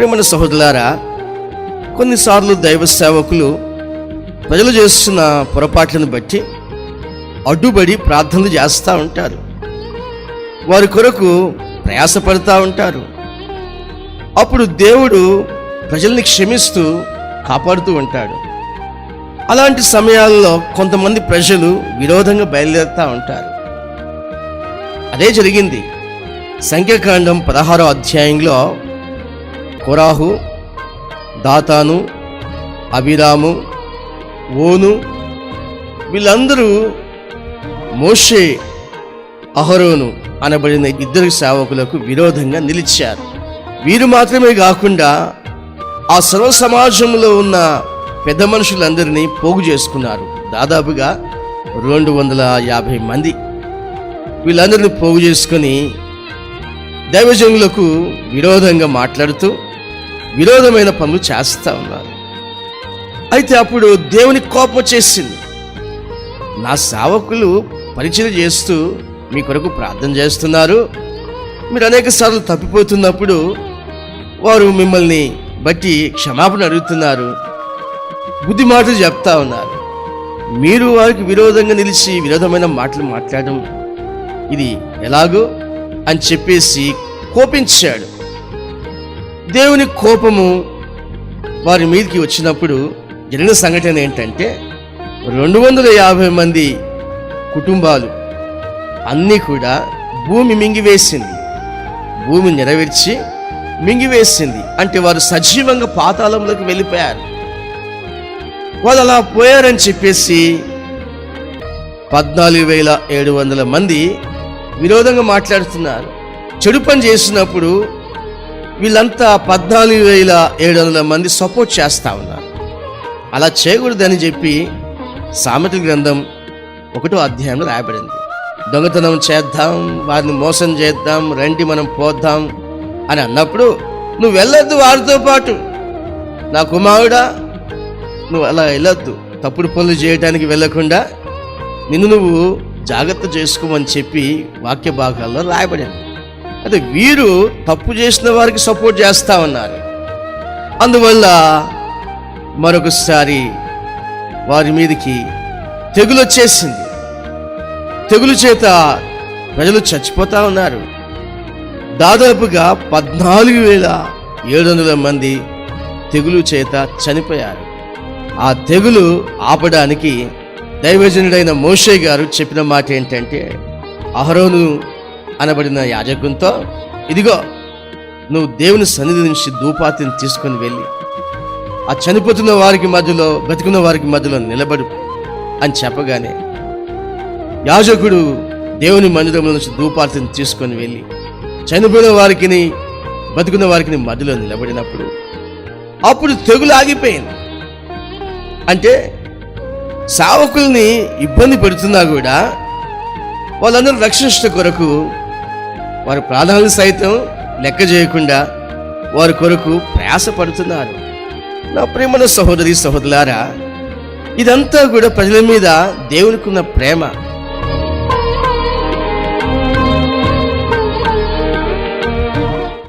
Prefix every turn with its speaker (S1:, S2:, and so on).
S1: ప్రేమణ సహోదరులారా కొన్నిసార్లు దైవ సేవకులు ప్రజలు చేస్తున్న పొరపాట్లను బట్టి అడ్డుబడి ప్రార్థనలు చేస్తూ ఉంటారు. వారి కొరకు ప్రయాసపడుతూ ఉంటారు. అప్పుడు దేవుడు ప్రజల్ని క్షమిస్తూ కాపాడుతూ ఉంటాడు. అలాంటి సమయాల్లో కొంతమంది ప్రజలు విరోధంగా బయలుదేరుతూ ఉంటారు. అదే జరిగింది. సంఖ్యాకాండం పదహారో అధ్యాయంలో కొరాహు దాతాను అభిరాము ఓను వీళ్ళందరూ మోషే అహరోను అనబడిన ఇద్దరు సేవకులకు విరోధంగా నిలిచారు. వీరు మాత్రమే కాకుండా ఆ సర్వ సమాజంలో ఉన్న పెద్ద మనుషులందరినీ పోగు చేసుకున్నారు. దాదాపుగా రెండు వందల యాభై మంది. వీళ్ళందరినీ పోగు చేసుకొని దైవజనులకు విరోధంగా మాట్లాడుతూ విరోధమైన పనులు చేస్తూ ఉన్నారు. అయితే అప్పుడు దేవుని కోపం వచ్చేసింది. నా సేవకులు పరిచయం చేస్తూ మీ కొరకు ప్రార్థన చేస్తున్నారు. మీరు అనేక సార్లు తప్పిపోతున్నప్పుడు వారు మిమ్మల్ని బట్టి క్షమాపణ అడుగుతున్నారు. బుద్ధి మాటలు చెప్తా ఉన్నారు. మీరు వారికి విరోధంగా నిలిచి విరోధమైన మాటలు మాట్లాడడం ఇది ఎలాగో అని చెప్పేసి కోపించాడు. దేవుని కోపము వారి మీదకి వచ్చినప్పుడు జరిగిన సంఘటన ఏంటంటే రెండు వందల యాభై మంది కుటుంబాలు అన్నీ కూడా భూమి మింగివేసింది. భూమి నెరవేర్చి మింగివేసింది. అంటే వారు సజీవంగా పాతాళంలోకి వెళ్ళిపోయారు. వాళ్ళు అలా పోయారని చెప్పేసి పద్నాలుగు వేల ఏడు వందల మంది విరోధంగా మాట్లాడుతున్నారు. చెడు పని చేసినప్పుడు వీళ్ళంతా పద్నాలుగు వేల ఏడు వందల మంది సపోర్ట్ చేస్తా ఉన్నారు. అలా చేయకూడదని చెప్పి సామెతల గ్రంథం ఒకటో అధ్యాయంలో రాయబడింది. దొంగతనం చేద్దాం వారిని మోసం చేద్దాం రండి మనం పోద్దాం అని అన్నప్పుడు నువ్వు వెళ్ళొద్దు వారితో పాటు. నా కుమారుడా నువ్వు అలా వెళ్ళొద్దు. తప్పుడు పనులు చేయడానికి వెళ్ళకుండా నిన్ను నువ్వు జాగ్రత్త చేసుకోమని చెప్పి వాక్య భాగాల్లో రాయబడింది. అయితే వీరు తప్పు చేసిన వారికి సపోర్ట్ చేస్తా ఉన్నారు. అందువల్ల మరొకసారి వారి మీదకి తెగులు వచ్చేసింది. తెగులు చేత ప్రజలు చచ్చిపోతా ఉన్నారు. దాదాపుగా పద్నాలుగు వేల ఏడు వందల మంది తెగులు చేత చనిపోయారు. ఆ తెగులు ఆపడానికి దైవజనుడైన మోషే గారు చెప్పిన మాట ఏంటంటే అహరోను అనబడిన యాజకునితో ఇదిగో నువ్వు దేవుని సన్నిధి నుంచి ధూపాతిని తీసుకొని వెళ్ళి ఆ చనిపోతున్న వారికి మధ్యలో బతుకున్న వారికి మధ్యలో నిలబడు అని చెప్పగానే యాజకుడు దేవుని మందిరంలో నుంచి ధూపార్తిని తీసుకొని వెళ్ళి చనిపోయిన వారికి బతుకున్న వారికి మధ్యలో నిలబడినప్పుడు అప్పుడు తెగులు ఆగిపోయింది. అంటే సావకుల్ని ఇబ్బంది పెడుతున్నా కూడా వాళ్ళందరూ రక్షించట కొరకు వారి ప్రార్థనలు సైతం లెక్క చేయకుండా వారి కొరకు ప్రయాసపడుతున్నారు. నా ప్రేమల సహోదరి సహోదరులారా ఇదంతా కూడా ప్రజల మీద దేవునికి ఉన్న ప్రేమ.